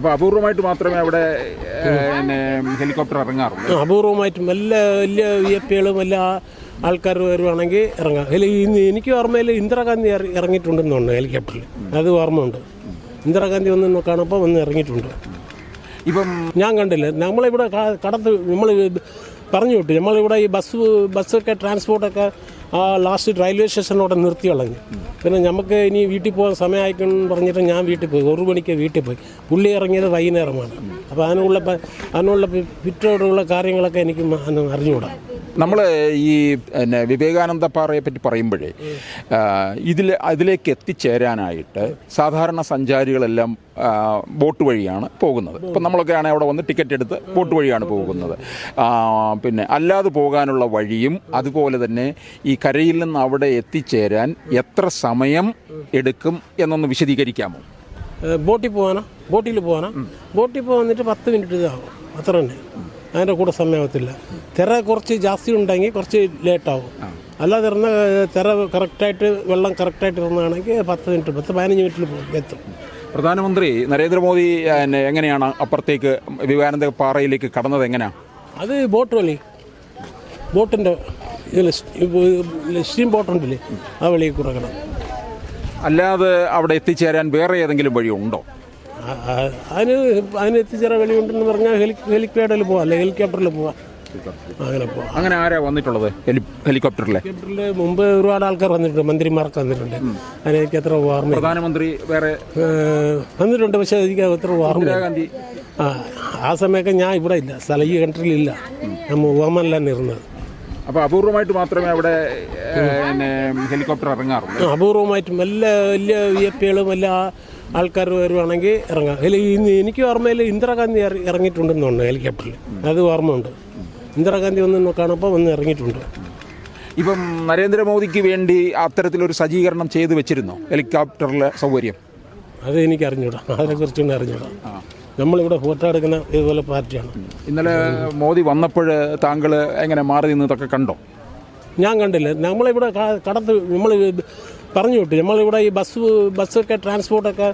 അപ്പോൾ അപൂർവമായിട്ട് മാത്രമേ അവിടെ പിന്നെ ഹെലികോപ്റ്റർ ഇറങ്ങാറുള്ളൂ. അപൂർവമായിട്ടും എല്ലാ വലിയ വി എ പികളും എല്ലാ ആൾക്കാർ വരുവാണെങ്കിൽ ഇറങ്ങാം. ഇന്ന് എനിക്ക് ഓർമ്മയിൽ ഇന്ദിരാഗാന്ധി ഇറ- ഇറങ്ങിയിട്ടുണ്ടെന്ന് തോന്നുന്നു ഹെലികോപ്റ്ററിൽ അത് ഓർമ്മയുണ്ട്. ഇന്ദിരാഗാന്ധി ഒന്ന് കാണുമ്പോൾ വന്ന് ഇറങ്ങിയിട്ടുണ്ട്. ഇപ്പം ഞാൻ കണ്ടില്ല. നമ്മളിവിടെ കടത്ത് നമ്മൾ പറഞ്ഞു വിട്ടു. നമ്മളിവിടെ ഈ ബസ് ബസ്സൊക്കെ ട്രാൻസ്പോർട്ടൊക്കെ ആ ലാസ്റ്റ് റെയിൽവേ സ്റ്റേഷനിലൂടെ നിർത്തി കളഞ്ഞു. പിന്നെ നമുക്ക് ഇനി വീട്ടിൽ പോകാൻ സമയമായിക്കെന്ന് പറഞ്ഞിട്ട് ഞാൻ വീട്ടിൽ പോയി. ഒരു മണിക്ക് വീട്ടിൽ പോയി. പുള്ളി ഇറങ്ങിയത് വൈകുന്നേരമാണ്. അപ്പോൾ അതിനുള്ള അതിനുള്ള പിറ്റോടുള്ള കാര്യങ്ങളൊക്കെ എനിക്ക് അറിഞ്ഞുകൂടാ. നമ്മൾ ഈ പിന്നെ വിവേകാനന്ദ പാറയെ പറ്റി പറയുമ്പോഴേ ഇതിൽ അതിലേക്ക് എത്തിച്ചേരാനായിട്ട് സാധാരണ സഞ്ചാരികളെല്ലാം ബോട്ട് വഴിയാണ് പോകുന്നത്. ഇപ്പം നമ്മളൊക്കെ ആണെങ്കിൽ അവിടെ വന്ന് ടിക്കറ്റ് എടുത്ത് ബോട്ട് വഴിയാണ് പോകുന്നത്. പിന്നെ അല്ലാതെ പോകാനുള്ള വഴിയും അതുപോലെ തന്നെ ഈ കരയിൽ നിന്ന് അവിടെ എത്തിച്ചേരാൻ എത്ര സമയം എടുക്കും എന്നൊന്ന് വിശദീകരിക്കാമോ? ബോട്ടിൽ പോകാനാ ബോട്ടിൽ പോകാനാ ബോട്ടിൽ പോകാൻ വന്നിട്ട് പത്ത് മിനിറ്റ് ഇതാകും അത്ര തന്നെ. അതിന്റെ കൂടെ സമയമാകത്തില്ല തിര കുറച്ച് ജാസ്തി ഉണ്ടെങ്കിൽ കുറച്ച് ലേറ്റാവും. അല്ലാതെ ഇറന്ന തിര കറക്റ്റായിട്ട് വെള്ളം കറക്റ്റായിട്ട് ഇറന്നാണെങ്കിൽ പത്ത് മിനിറ്റ് പത്ത് പതിനഞ്ച് മിനിറ്റിൽ പോകും എത്തും. പ്രധാനമന്ത്രി നരേന്ദ്രമോദി എങ്ങനെയാണ് അപ്പുറത്തേക്ക് വിവേകാനന്ദ പാറയിലേക്ക് കടന്നത് എങ്ങനെയാണ് അത് ബോട്ട് വഴി. ബോട്ടിന്റെ സ്റ്റീം ബോട്ടുണ്ടല്ലേ ആ വഴിയിൽ കൂടെ കിടക്കും അല്ലാതെ അവിടെ എത്തിച്ചേരാൻ വേറെ ഏതെങ്കിലും വഴിയുണ്ടോ ഉണ്ടോ? അതിന് അതിന് എത്തിച്ചേരാൻ വഴിയുണ്ടെന്ന് പറഞ്ഞാൽ ഹെലി ഹെലികോപ്റ്ററിൽ പോവാം അല്ലെങ്കിൽ ഹെലികോപ്റ്ററിൽ പോവാം. അങ്ങനെ അങ്ങനെ ആരാ വന്നിട്ടുള്ളത്? ഹെലികോപ്റ്ററിൽ ഹെലികോപ്റ്ററിൽ മുമ്പ് ഒരുപാട് ആൾക്കാർ വന്നിട്ടുണ്ട് മന്ത്രിമാർക്ക് വന്നിട്ടുണ്ട്. അതിനെനിക്ക് അത്ര ഓർമ്മ പ്രധാനമന്ത്രി വേറെ വന്നിട്ടുണ്ട് പക്ഷേ എനിക്ക് അത്ര ഓർമ്മ ഗാന്ധി ആ ആ സമയമൊക്കെ ഞാൻ ഇവിടെ ഇല്ല സ്ഥലം ഈ കൺട്രിയിലില്ല ഞാൻ മുഖാമല്ലാണ് ഇരുന്നത് അപ്പോൾ അപൂർവമായിട്ട് മാത്രമേ അവിടെ പിന്നെ ഹെലികോപ്റ്റർ ഇറങ്ങാറുള്ളൂ. അപൂർവമായിട്ടും എല്ലാ വലിയ വി എ പികളും എല്ലാ ആൾക്കാർ വരുവാണെങ്കിൽ ഇറങ്ങാം. എനിക്ക് ഓർമ്മയിൽ ഇന്ദിരാഗാന്ധി ഇറ- ഇറങ്ങിയിട്ടുണ്ടെന്ന് തോന്നുന്നു ഹെലികോപ്റ്ററിൽ അത് ഓർമ്മയുണ്ട്. ഇന്ദിരാഗാന്ധി ഒന്ന് കാണുമ്പോൾ വന്ന് ഇറങ്ങിയിട്ടുണ്ട്. ഇപ്പം നരേന്ദ്രമോദിക്ക് വേണ്ടി അത്തരത്തിലൊരു സജ്ജീകരണം ചെയ്തു വെച്ചിരുന്നോ? ഹെലികോപ്റ്ററിലെ സൗകര്യം? അത് എനിക്ക് അറിഞ്ഞൂടാ അതിനെക്കുറിച്ചൊന്നും അറിഞ്ഞൂടാ. നമ്മളിവിടെ ഫോട്ടോ എടുക്കുന്ന ഇതുപോലെ പാർട്ടിയാണ്. ഇന്നലെ മോദി വന്നപ്പോൾ താങ്കൾ എങ്ങനെ മാറി നിന്നതൊക്കെ കണ്ടോ? ഞാൻ കണ്ടില്ല. നമ്മളിവിടെ കടത്ത് നമ്മൾ പറഞ്ഞു വിട്ടു നമ്മളിവിടെ ഈ ബസ് ബസ്സൊക്കെ ട്രാൻസ്പോർട്ടൊക്കെ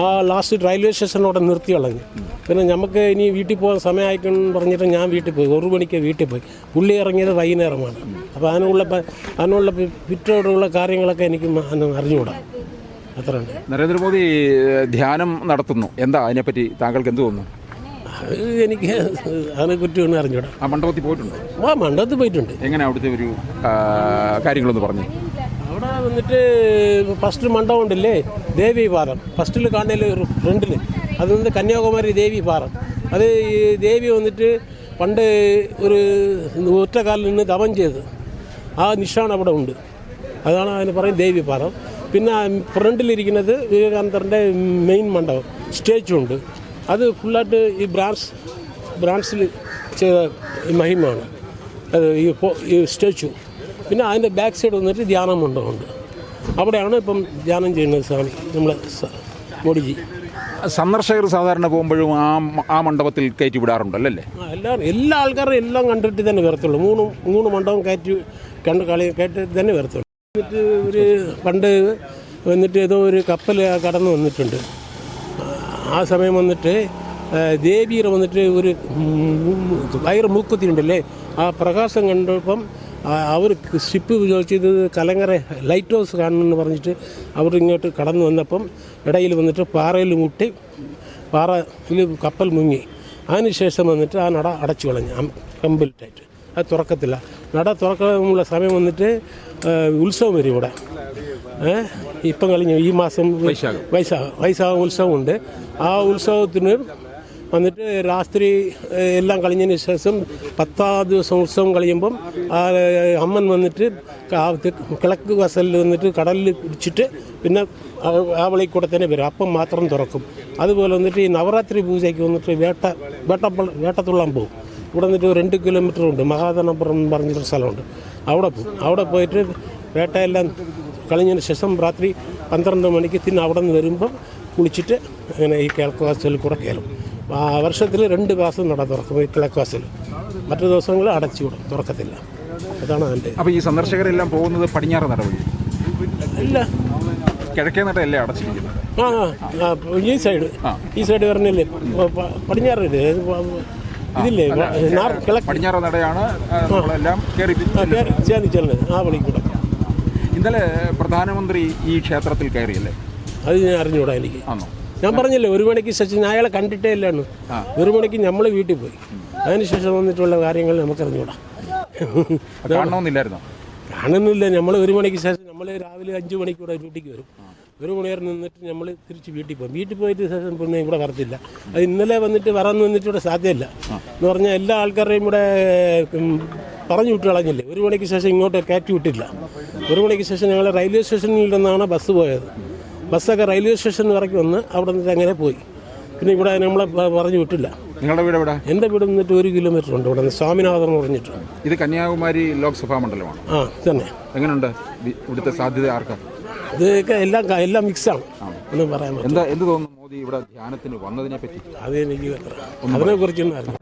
ആ ലാസ്റ്റ് റെയിൽവേ സ്റ്റേഷനോടെ നിർത്തി കളഞ്ഞു പിന്നെ നമുക്ക് ഇനി വീട്ടിൽ പോകാൻ സമയമായിക്കെന്ന് പറഞ്ഞിട്ട് ഞാൻ വീട്ടിൽ പോയി. ഒരു മണിക്ക് വീട്ടിൽ പോയി. പുള്ളി ഇറങ്ങിയത് വൈകുന്നേരമാണ്. അപ്പോൾ അതിനുള്ള അതിനുള്ള പിറ്റോടുള്ള കാര്യങ്ങളൊക്കെ എനിക്ക് അറിഞ്ഞുകൂടാ. അത്ര നരേന്ദ്രമോദി ധ്യാനം നടത്തുന്നു. എന്താ അതിനെപ്പറ്റി താങ്കൾക്ക് എന്ത് തോന്നുന്നു? എനിക്ക് എനിക്ക് കുറ്റി ഒന്നും അറിഞ്ഞൂടാ ആ മണ്ഡപത്തിൽ പോയിട്ടുണ്ട്? ആ മണ്ഡപത്തിൽ പോയിട്ടുണ്ട്. എങ്ങനെ അവിടുത്തെ ഒരു കാര്യങ്ങളൊന്ന് പറഞ്ഞു? അവിടെ വന്നിട്ട് ഫസ്റ്റ് മണ്ഡപം ഉണ്ടല്ലേ? ദേവി പാറം. ഫസ്റ്റിൽ കാണുന്നതിൽ ഫ്രണ്ടിൽ അത് വന്ന് കന്യാകുമാരി ദേവി പാറം. അത് ഈ ദേവി വന്നിട്ട് പണ്ട് ഒരു ഒറ്റ കാലിൽ നിന്ന് തപം ചെയ്ത് ആ നിഷാണ് അവിടെ ഉണ്ട്. അതാണ് അതിന് പറയും ദേവി പാറം. പിന്നെ ഫ്രണ്ടിലിരിക്കുന്നത് വിവേകാനന്ദറിന്റെ മെയിൻ മണ്ഡപം. സ്റ്റേച്ചു ഉണ്ട്. അത് ഫുള്ളായിട്ട് ഈ ബ്രാൻസ് ബ്രാൻസിൽ ചെയ്ത മഹിമയാണ്. അത് ഈ സ്റ്റേച്ചു പിന്നെ അതിന്റെ ബാക്ക് സൈഡ് വന്നിട്ട് ധ്യാന മണ്ഡപമുണ്ട് അവിടെയാണ് ഇപ്പം ധ്യാനം ചെയ്യുന്നത് സ്വാമി നമ്മൾ മോഡിജി. സന്ദർശകർ സാധാരണ പോകുമ്പോഴും ആ ആ മണ്ഡപത്തിൽ കയറ്റി വിടാറുണ്ടല്ലോ അല്ലേ എല്ലാ എല്ലാവരും എല്ലാ ആൾക്കാരും എല്ലാം കണ്ടിട്ട് തന്നെ വരത്തുള്ളൂ. മൂന്ന് മൂന്ന് മണ്ഡപം കയറ്റി കണ്ട് കളി കേട്ട് തന്നെ വരത്തുള്ളൂ. എന്നിട്ട് ഒരു പണ്ട് വന്നിട്ട് ഏതോ ഒരു കപ്പൽ കടന്നു വന്നിട്ടുണ്ട്. ആ സമയം വന്നിട്ട് ദേവിയുടെ വന്നിട്ട് ഒരു വയറ് മൂക്കുത്തി ഉണ്ടല്ലേ ആ പ്രകാശം കണ്ടപ്പം അവർ ഷിപ്പ് ചോദിച്ചത് കലങ്ങര ലൈറ്റ് ഹൗസ് കാണണമെന്ന് പറഞ്ഞിട്ട് അവർ ഇങ്ങോട്ട് കടന്നു വന്നപ്പം ഇടയിൽ വന്നിട്ട് പാറയിൽ മുട്ടി പാറയിൽ കപ്പൽ മുങ്ങി. അതിനുശേഷം വന്നിട്ട് ആ നട അടച്ചു കളഞ്ഞു. കംപ്ലീറ്റായിട്ട് അത് തുറക്കത്തില്ല. നട തുറക്കാനുള്ള സമയം വന്നിട്ട് ഉത്സവം വരും ഇവിടെ. ഇപ്പം കഴിഞ്ഞു. ഈ മാസം വൈശാഖം. വൈശാഖം വൈശാഖ ഉത്സവമുണ്ട്. ആ ഉത്സവത്തിന് വന്നിട്ട് രാത്രി എല്ലാം കളിഞ്ഞതിന് ശേഷം പത്താം ദിവസം ഉത്സവം കളിയുമ്പം അമ്മൻ വന്നിട്ട് കിളക്ക് വസലിൽ വന്നിട്ട് കടലിൽ കുടിച്ചിട്ട് പിന്നെ ആ- ആ വഴി കൂടെ തന്നെ വരും. അപ്പം മാത്രം തുറക്കും. അതുപോലെ വന്നിട്ട് ഈ നവരാത്രി പൂജയ്ക്ക് വന്നിട്ട് വേട്ട വേട്ട വേട്ടത്തുള്ളാൻ പോകും. ഇവിടെ വന്നിട്ട് രണ്ട് കിലോമീറ്റർ ഉണ്ട്. മഹാധനപുരം എന്ന് പറഞ്ഞൊരു സ്ഥലമുണ്ട്. അവിടെ പോകും. അവിടെ പോയിട്ട് വേട്ടയെല്ലാം കളിഞ്ഞതിന് ശേഷം രാത്രി പന്ത്രണ്ട് മണിക്ക് തിന്ന് അവിടെ നിന്ന് വരുമ്പം കുളിച്ചിട്ട് അങ്ങനെ ഈ കിഴക്ക് കൂടെ കയറും. വർഷത്തിൽ രണ്ട് പ്രാവശ്യം നട തുറക്കും ഈ കിഴക്ക് ക്ലാസ്സിൽ മറ്റു ദിവസങ്ങളിൽ അടച്ചു വിടും തുറക്കത്തില്ല. അതാണ് അതിന്റെ അപ്പോൾ ഈ സന്ദർശകരെല്ലാം പോകുന്നത് പടിഞ്ഞാറ് നടവഴി? ഇല്ല. കിഴക്കേ നടയല്ലേ അടച്ചിരിക്കുന്നത്? ആ ആ, ഈ സൈഡ് ഈ സൈഡ് പറഞ്ഞില്ലേ? പടിഞ്ഞാറ് ഇതില്ലേ? നാർ- കിഴക്ക് പടിഞ്ഞാറ് നടയാണ് ആ, നമ്മളെല്ലാം കയറി ആ, കേറി ചേർന്ന് ആ പണി കൂടെ. ഇന്നലെ പ്രധാനമന്ത്രി ഈ ക്ഷേത്രത്തിൽ കയറിയല്ലേ? അത് ഞാൻ അറിഞ്ഞുകൂടാ എനിക്ക്. ആണോ? ഞാൻ പറഞ്ഞില്ലേ ഒരു മണിക്ക് ശേഷം ഞാൻ അയാളെ കണ്ടിട്ടേ ഇല്ലാണ് ഒരു മണിക്ക് നമ്മൾ വീട്ടിൽ പോയി. അതിനുശേഷം വന്നിട്ടുള്ള കാര്യങ്ങൾ നമുക്ക് അറിഞ്ഞൂടാ കാണണമെന്നില്ലായിരുന്നോ? കാണുന്നില്ല. നമ്മൾ ഒരു മണിക്ക് ശേഷം നമ്മൾ രാവിലെ അഞ്ച് മണിക്കൂടെ വീട്ടിൽ വരും. ഒരു മണിയേരം നിന്നിട്ട് നമ്മൾ തിരിച്ച് വീട്ടിൽ പോകും വീട്ടിൽ പോയിട്ട് ശേഷം പിന്നെ ഇവിടെ വരത്തില്ല. അത് ഇന്നലെ വന്നിട്ട് വരാൻ നിന്നിട്ട് ഇവിടെ സാധ്യമല്ല എന്ന് പറഞ്ഞാൽ എല്ലാ ആൾക്കാരുടെയും ഇവിടെ പറഞ്ഞു വിട്ട് കളഞ്ഞില്ലേ. ഒരു മണിക്ക് ശേഷം ഇങ്ങോട്ട് കയറ്റി വിട്ടില്ല. ഒരു മണിക്ക് ശേഷം ഞങ്ങൾ റെയിൽവേ സ്റ്റേഷനിൽ നിന്നാണ് ബസ് പോയത്. ബസ്സൊക്കെ റെയിൽവേ സ്റ്റേഷൻ വരയ്ക്ക് വന്ന് അവിടെ നിന്ന് അങ്ങനെ പോയി. പിന്നെ ഇവിടെ നമ്മളെ പറഞ്ഞു വിട്ടില്ല. നിങ്ങളുടെ വീട് എവിടെ? എന്റെ വീട് നിന്നിട്ട് ഒരു കിലോമീറ്റർ ഉണ്ട് ഇവിടെ സ്വാമിനാഥൻ എന്ന് പറഞ്ഞിട്ട്. ഇത് കന്യാകുമാരി ലോക്സഭാ മണ്ഡലമാണ്. ആ തന്നെ. എങ്ങനെയുണ്ട്? ഇവിടുത്തെ സാധ്യത ആർക്കാ? ഇതൊക്കെ എല്ലാം എല്ലാം മിക്സാണ് ഒന്നും പറയാൻ എന്താ എന്ത് തോന്നുന്നു മോദി ഇവിടെ ധ്യാനത്തിന് വന്നതിനെ പറ്റി? അത് എനിക്ക് അതിനെ കുറിച്ചൊന്നും